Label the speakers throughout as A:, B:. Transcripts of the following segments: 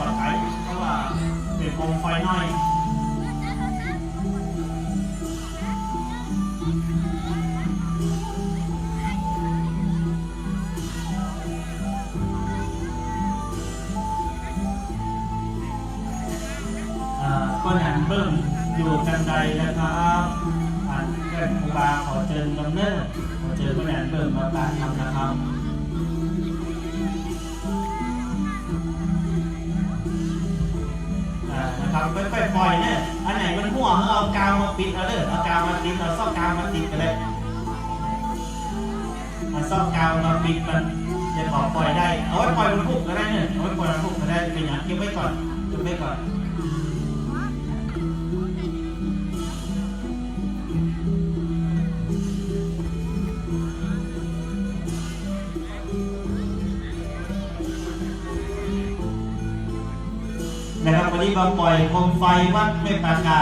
A: ปักไก่เพราะว่าเป็นโคมไฟน้อยอ่าก็หันเบิ้มอยู่กันใดนะครับอ่านเกิดครูบาขอเชิญกำเนิดขอเชิญก็หันเบิ้มมาการทำนะครับ ทำค่อยๆปล่อยเนี่ยอันไหนมันหัวเอากาวมาปิดเอาเลยเอากาวมาติดเอาซอกกาวมาติดกันเลยเอาซอกกาวมาปิดมันจะขอปล่อยได้เอาไว้ปล่อยมันพุกก็ได้เนี่ยเอาไว้ปล่อยมันพุกก็ได้เป็นอย่างเก็บไว้ก่อนเก็บไว้ก่อน วันนี้มาปล่อยโคมไฟวัดไม่ปรากา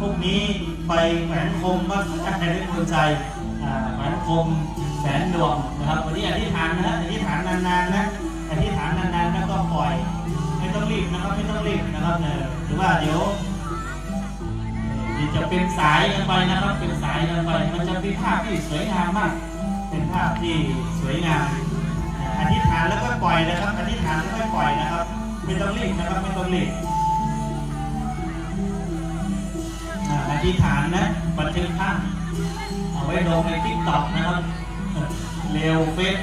A: พวกนี้ไปแขวนคมวัดพระใจได้คุณใจแขวนคมแสนดวงนะครับ วันนี้อธิษฐานนะอธิษฐานนานๆนะอธิษฐานนานๆแล้วก็ปล่อย ไม่ต้องรีบนะครับไม่ต้องรีบนะครับเนี่ยหรือว่าเดี๋ยวจะเป็นสายกันไปนะครับ เป็นสายกันไป มันจะเป็นภาพที่สวยงามมาก เป็นภาพที่สวยงาม อธิษฐานแล้วก็ปล่อยนะครับ อธิษฐานแล้วก็ปล่อยนะครับ ไม่ต้องรีบนะครับ ไม่ต้องรีบ ธิษฐานนะบันทึกภาพเอาไว้ลงในทิกตอกนะครับ เร็วเฟซ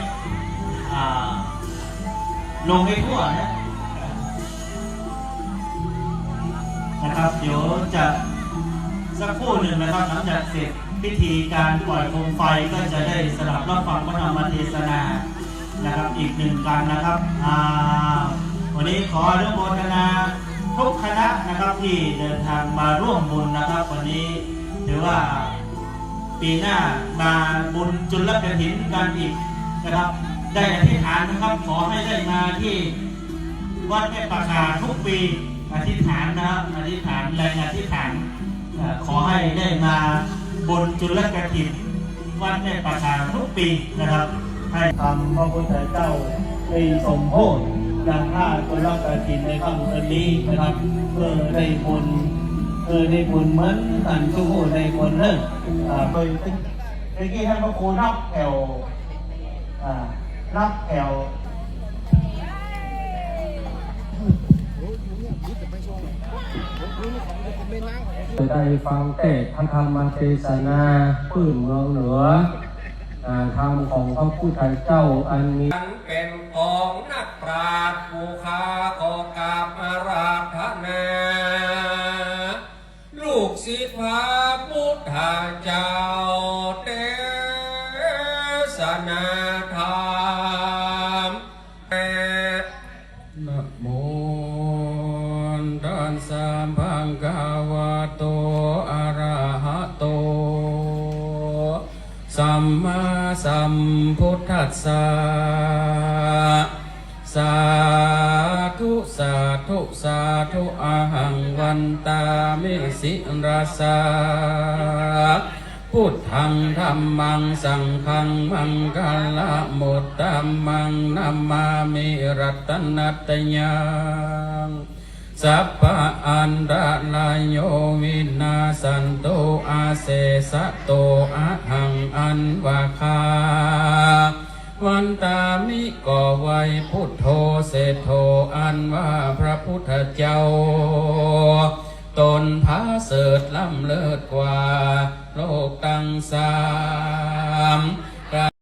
A: ลงให้ทั่วนะนะครับ เดี๋ยวจะสักครู่หนึ่งนะครับหลังจากเสร็จพิธีการปล่อยโคมไฟก็จะได้สลับรับฟังพระธรรมเทศนานะครับ อีกหนึ่งการนะครับ วันนี้ขออนุโมทนา ทุกคณะนะครับที่เดินทางมาร่วมบุญนะครับ วันนี้ถือว่าปีหน้ามาบุญจุลกฐินกันอีกนะครับ ได้อธิษฐานนะครับขอให้ได้มาที่วัดแม่ปะคาทุกปีอธิษฐานนะครับอธิษฐานแรงอธิษฐานขอให้ได้มาบุญจุลกฐินวัดแม่ปะคาทุกปีนะครับ ให้ทำพระพุทธเจ้าได้สมโภช ดังท่าคนรับกระถินในค่ำคืนนี้นะครับเพื่อได้บุญเพื่อได้บุญเหมือนอันทุกคนในคนเลิกอ่าโดยเมื่อกี้ท่านพระครูรับแถวอ่ารับแถว
B: ได้ฟังเทศน์พระธรรมเทศนาพื้นเมืองเหนือ ธรรมของพระพุทธเจ้าอันมี
C: ฉันเป็นของนักปราชญ์ผู้ค้าขอกราบอาราธนา ลูกศิษย์พระพุทธเจ้าเทศนาธรรมแม่
B: นะโมตัสสะภะคะวะโต สัมมาสัมพุทธัสสะสาธุสาธุสาธุอะหังวันตามิสิราสาพุทธังธรรมังสังฆังมังกาละโมตตัมมังนัมมามิรัตนัตยังสัพพะ อันดาลายโยวินาสันโตอาเสสะโตอะหังอันวาคาวันตามิก่อไวพุทโธเศโธอันว่าพระพุทธเจ้า ตนพาเสดล้ำเลิศกว่า โลกตั้งสาม